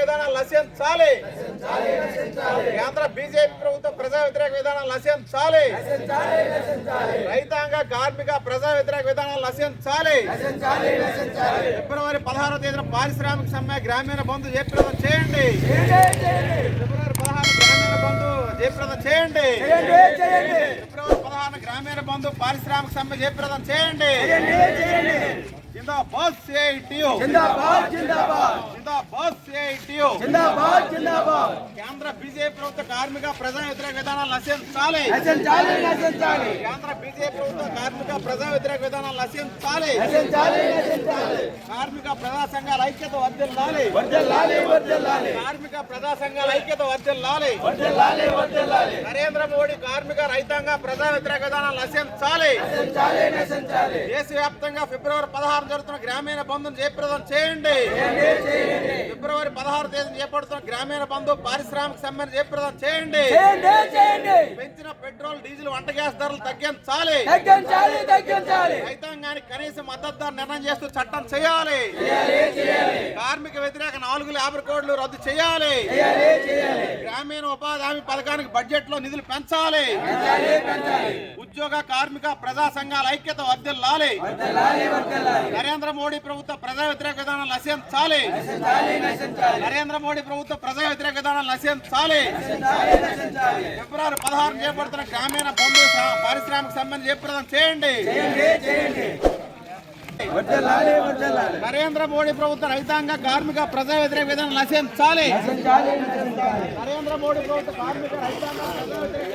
విధానాలు నశించాలి. కేంద్ర బీజేపీ ప్రభుత్వ ప్రజా వ్యతిరేక విధానాలు నశించాలి. రైతాంగ కార్మిక ప్రజా వ్యతిరేక విధానాలు నశించాలి. ఫిబ్రవరి పదహారో తేదీన పారిశ్రామిక సమ్మె గ్రామీణ బంధు జయప్రదం చేయండి. ఫిబ్రవరి పదహారు గ్రామీణ బంధు జయప్రదం చేయండి. గ్రామీణ బంధు పారిశ్రామిక సమ్మె జయప్రదం చేయండి. జిందాబాద్ సిఐటియు. జిందాబాద్ జిందాబాద్. జిందాబాద్ సిఐటియు. జిందాబాద్ జిందాబాద్. కేంద్ర బీజేపీ ప్రభుత్వ కార్మిక ప్రజా వ్యతిరేక విధానాలు నశించాలి నశించాలి నశించాలి కేంద్ర బీజేపీ ప్రభుత్వ కార్మిక ప్రజా వ్యతిరేక విధానాలు నశించాలి నశించాలి నశించాలి కార్మిక ప్రజా సంఘాల ఐక్యత వర్ధిల్లాలి. కార్మిక ప్రజా సంఘాల ఐక్యత వర్ధిల్లాలి. వర్దల్లాలి నరేంద్ర మోడీ కార్మిక రైతాంగ ప్రజా వ్యతిరేక విధానాలు నశించాలి నశించాలి నశించాలి దేశవ్యాప్తంగా ఫిబ్రవరి పదహారు జరుగుతున్న గ్రామీణ బంధును జయప్రదం చేయండి. ఫిబ్రవరి పదహారు తేదీన చేపడుతున్న గ్రామీణ బంధు పారిశ్రామిక సమ్మెను జయప్రదం చేయండి. చేయండి చేయండి. పెంచిన పెట్రోల్ డీజిల్ వంట గ్యాస్ ధరలు తగ్గించాలి. తగ్గించాలి తగ్గించాలి. రైతాంగానికి కనీస మద్దతు ధర నిర్ణయం చేస్తూ చట్టం చేయాలి. కార్మిక వ్యతిరేక నాలుగు లేబర్ కోడ్లు రద్దు చేయాలి. గ్రామీణ ఉపాధి హామీ పథకానికి బడ్జెట్లో నిధులు పెంచాలి. ఉద్యోగ కార్మిక ప్రజా సంఘాల ఐక్యత వర్ధిల్లాలి నరేంద్ర మోడీ ప్రభుత్వ ప్రజా వ్యతిరేక విధానాలు నశించాలి. నరేంద్ర మోడీ ప్రభుత్వ ప్రజా వ్యతిరేక విధానాలు నశించాలి. ఫిబ్రవరి పదహారు చేపడుతున్న గ్రామీణ బంధు పారిశ్రామిక సమ్మెను జయప్రదం చేయండి. నరేంద్ర మోడీ ప్రభుత్వ రైతాంగ కార్మిక ప్రజా వ్యతిరేక విధానం నశించాలి. నరేంద్ర మోడీ ప్రభుత్వ కార్మిక రైతాంగ ప్రజా వ్యతిరేక